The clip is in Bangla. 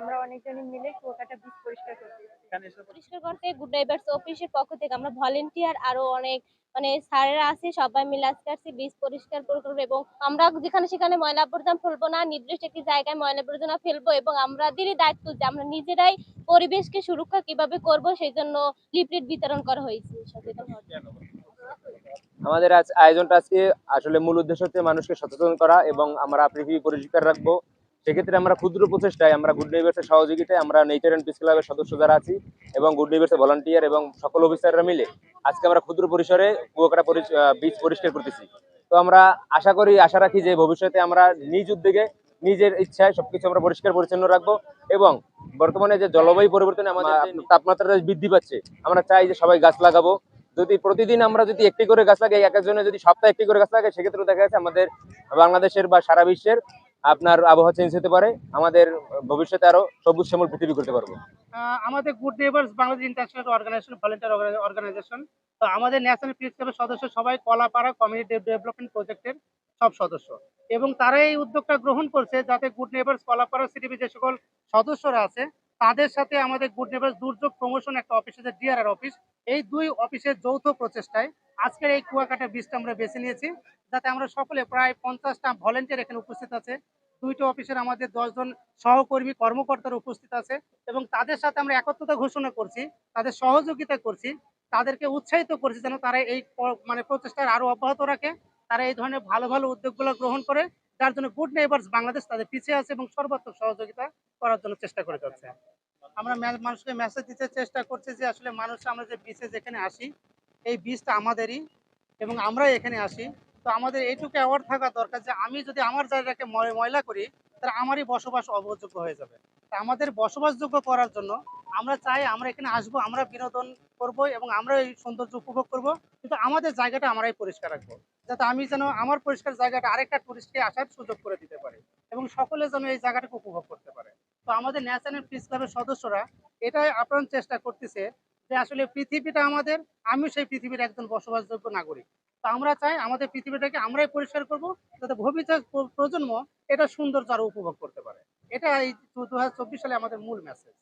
আমরা অনেকজনই মিলে কুয়াকাটা বিচ পরিষ্কার করতেছি পরিষ্কার করতে গুড নাইবার্স অফিসের পক্ষ থেকে আমরা ভলেন্টিয়ার আরও অনেক মানে স্যারেরা আছে সবাই মিলে আজকে আসছি বীজ পরিষ্কার করব এবং আমরা যেখানে সেখানে ময়লা আবর্জনা ফেলব না নির্দিষ্ট একটি জায়গায় ময়লা আবর্জনা ফেলব এবং আমাদেরই দায়িত্ব যে আমরা নিজেরাই পরিবেশকে সুরক্ষা কীভাবে করব সেই জন্য লিফলেট বিতরণ করা হয়েছে। সচেতন আমাদের আজ আয়োজনটা আজকে আসলে মূল উদ্দেশ্য হচ্ছে মানুষকে সচেতন করা এবং আমরা পৃথিবী পরিষ্কার রাখব। সেক্ষেত্রে আমরা ক্ষুদ্র প্রচেষ্টায় আমরা গুড নেইবার্সের সহযোগিতায় আমরা নেচার অ্যান্ড পিস ক্লাবের সদস্য যারা আছি এবং গুড নেইবার্সের ভলান্টিয়ার এবং সকল অফিসাররা মিলে আজকে আমরা ক্ষুদ্র পরিসরে কুয়াকাটা বীজ পরিষ্কার করতেছি। তো আমরা আশা করি আশা রাখি যে ভবিষ্যতে আমরা নিজ উদ্যোগে নিজের ইচ্ছায় সবকিছু আমরা পরিষ্কার পরিচ্ছন্ন রাখব এবং বর্তমানে যে জলবায়ু পরিবর্তনে আমাদের তাপমাত্রা বৃদ্ধি পাচ্ছে আমরা চাই যে সবাই গাছ লাগাবো। যদি প্রতিদিন আমরা যদি একটি করে গাছ লাগাই, এক একজনে যদি সপ্তাহে একটি করে গাছ লাগাই সেক্ষেত্রে দেখা যাচ্ছে আমাদের বাংলাদেশের বা সারা বিশ্বের আপনার আবহাওয়া চেঞ্জ হতে পারে। আমাদের ভবিষ্যতে আরও সবুজ শ্যামল পৃথিবী করতে পারব। আমাদের good neighbours Bangladesh international organisation volunteer organisation তো আমাদের ন্যাশনাল পিস ক্লাবের সদস্য সবাই কলাপাড়া কমিউনিটি ডেভেলপমেন্ট প্রজেক্টের সব সদস্য। এবং তারা এই উদ্যোগটা গ্রহণ করছে যাতে গুড নেবার্স কলাপাড়া সিটিভি যে সকল সদস্যরা আছে, তাদের সাথে আমাদের গুড নেবার্স দুর্যোগ প্রমোশন একটা অফিস আছে ডিআরআর অফিস এই দুই অফিসের যৌথ প্রচেষ্টায় আজকের এই কুয়াকাটা বীজটা আমরা বেছে নিয়েছি, যাতে আমরা সকলে প্রায় পঞ্চাশটা ভলেন্টিয়ার এখানে উপস্থিত আছে। দুইটা অফিসের আমাদের দশজন সহকর্মী কর্মকর্তারা উপস্থিত আছে এবং তাদের সাথে আমরা একত্রতা ঘোষণা করছি, তাদের সহযোগিতা করছি, তাদেরকে উৎসাহিত করছি যেন তারা এই মানে প্রচেষ্টার আরও অব্যাহত রাখে, তারা এই ধরনের ভালো ভালো উদ্যোগগুলো গ্রহণ করে, যার জন্য গুড নেইবার্স বাংলাদেশ তাদের পিছিয়ে আছে এবং সর্বাত্মক সহযোগিতা করার জন্য চেষ্টা করে যাচ্ছে। আমরা মানুষকে মেসেজ দিতে চেষ্টা করছি যে আসলে মানুষ, আমরা যে বিচে যেখানে আসি, এই বীজটা আমাদেরই এবং আমরা এখানে আসি। তো আমাদের এইটুকু অ্যাওয়ার্ড থাকা দরকার যে আমি যদি আমার জায়গাকে ময়লা করি, তাহলে আমারই বসবাস অবযোগ্য হয়ে যাবে। তা আমাদের বসবাসযোগ্য করার জন্য আমরা চাই আমরা এখানে আসব, আমরা বিনোদন করব এবং আমরা এই সৌন্দর্য উপভোগ করব। কিন্তু আমাদের জায়গাটা আমরাই পরিষ্কার রাখব, যাতে আমি যেন আমার পরিষ্কার জায়গাটা আরেকটা টুরিস্টকে আসার সুযোগ করে দিতে পারি এবং সকলে যেন এই জায়গাটাকে উপভোগ করতে পারে। আমাদের ন্যাশনাল পিস ক্লাবের সদস্যরা এটাই আপ্রাণ চেষ্টা করতেছে যে আসলে পৃথিবীটা আমাদের, আমিও সেই পৃথিবীর একজন বসবাসযোগ্য নাগরিক। তা আমরা চাই আমাদের পৃথিবীটাকে আমরাই পরিষ্কার করব যাতে ভবিষ্যৎ প্র- প্রজন্ম এটা সৌন্দর্য আরও উপভোগ করতে পারে। এটা এই দু সালে আমাদের মূল মেসেজ